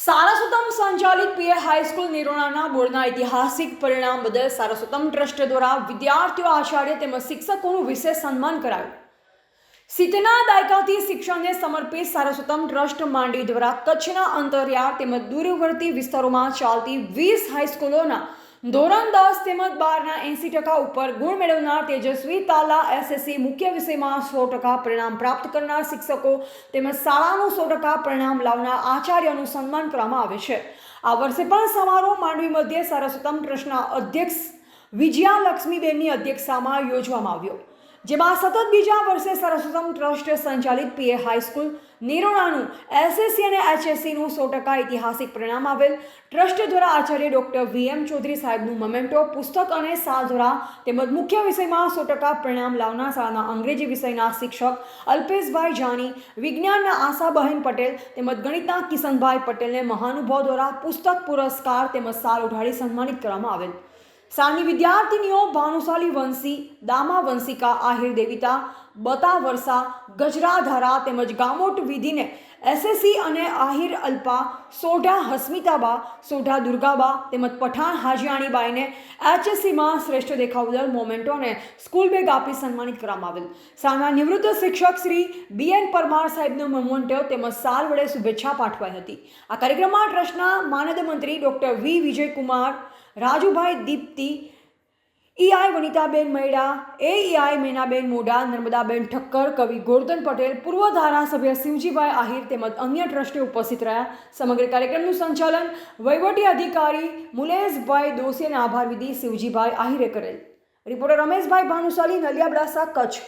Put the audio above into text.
સારસ્વતમ સંચાલિત પીએ હાઈસ્કૂલ નિરોણાના બોર્ડના ઐતિહાસિક પરિણામ બદલ સારસ્વતમ ટ્રસ્ટ દ્વારા વિદ્યાર્થીઓ આચાર્ય તેમજ શિક્ષકોનું વિશેષ સન્માન કરાયું. સિત્તેરના દાયકાથી શિક્ષણને સમર્પિત સારસ્વતમ ટ્રસ્ટ માંડવી દ્વારા કચ્છના અંતરિયાળ તેમજ દૂરવર્તી વિસ્તારોમાં ચાલતી વીસ હાઈસ્કૂલોના ધોરણ દસ તેમજ બારના એંસી ટકા ઉપર ગુણ મેળવનાર તેજસ્વી તાલા એસએસસી મુખ્ય વિષયમાં સો ટકા પરિણામ પ્રાપ્ત કરનાર શિક્ષકો તેમજ શાળાનું સો ટકા પરિણામ લાવનાર આચાર્યનું સન્માન કરવામાં આવે છે. આ વર્ષે પણ સમારોહ માંડવી મધ્યે સરસ્વતમ ટ્રસ્ટના અધ્યક્ષ વિજયા લક્ષ્મીબેનની અધ્યક્ષતામાં યોજવામાં આવ્યો. જેમાં સતત બીજા વર્ષે સરસ્વતમ ટ્રસ્ટ સંચાલિત પીએ હાઈસ્કૂલ નિરોણાનું એસએસસી અને એચએસસીનું સો ટકા ઐતિહાસિક પરિણામ આવેલ. ટ્રસ્ટ દ્વારા આચાર્ય ડૉક્ટર વી એમ ચૌધરી સાહેબનું મોમેન્ટો પુસ્તક અને સાલધરા તેમજ મુખ્ય વિષયમાં સો ટકા પરિણામ લાવનાર શાળાના અંગ્રેજી વિષયના શિક્ષક અલ્પેશભાઈ જાની, વિજ્ઞાનના આશાબહેન પટેલ તેમજ ગણિતના કિશનભાઈ પટેલને મહાનુભાવ દ્વારા પુસ્તક પુરસ્કાર તેમજ સાલ ઉઠાડી સન્માનિત કરવામાં આવેલ. શાળાની વિદ્યાર્થીનીઓ ભાનુશાલી વંશી દામા વંશિકા આહિર દેવિતા બતા વરસા ગજરાધારા તેમજ ગામોટ વિધિને એસએસસી અને આહિર અલ્પા, સોઢા હસ્મિતાબા, સોઢા દુર્ગાબા તેમજ પઠાણ હાજીયાણીબાઈને એચએસસીમાં શ્રેષ્ઠ દેખાવ મોમેન્ટોને મોમેન્ટો સ્કૂલ બેગ આપી સન્માનિત કરવામાં આવેલ. સાના નિવૃત્ત શિક્ષક શ્રી બી એન પરમાર સાહેબનો મોમેન્ટો તેમજ સાલ વડે શુભેચ્છા પાઠવાઈ હતી. આ કાર્યક્રમમાં ટ્રસ્ટના માનદ મંત્રી ડૉક્ટર વી વિજયકુમાર, રાજુભાઈ દીપ્તિ ઈઆઈ વનિતાબેન મૈડા એ ઈઆઈ મેનાબેન મોડા, નર્મદાબેન ઠક્કર, કવિ ગોરધન પટેલ, પૂર્વ ધારાસભ્ય શિવજીભાઈ આહિર તેમજ અન્ય ટ્રસ્ટી ઉપસ્થિત રહ્યા. સમગ્ર કાર્યક્રમનું સંચાલન વહીવટી અધિકારી મુલેશભાઈ દોશીને આભાર વિધિ શિવજીભાઈ આહિરે કરેલ. રિપોર્ટર રમેશભાઈ ભાનુશાલી નલિયાબડાસા કચ્છ.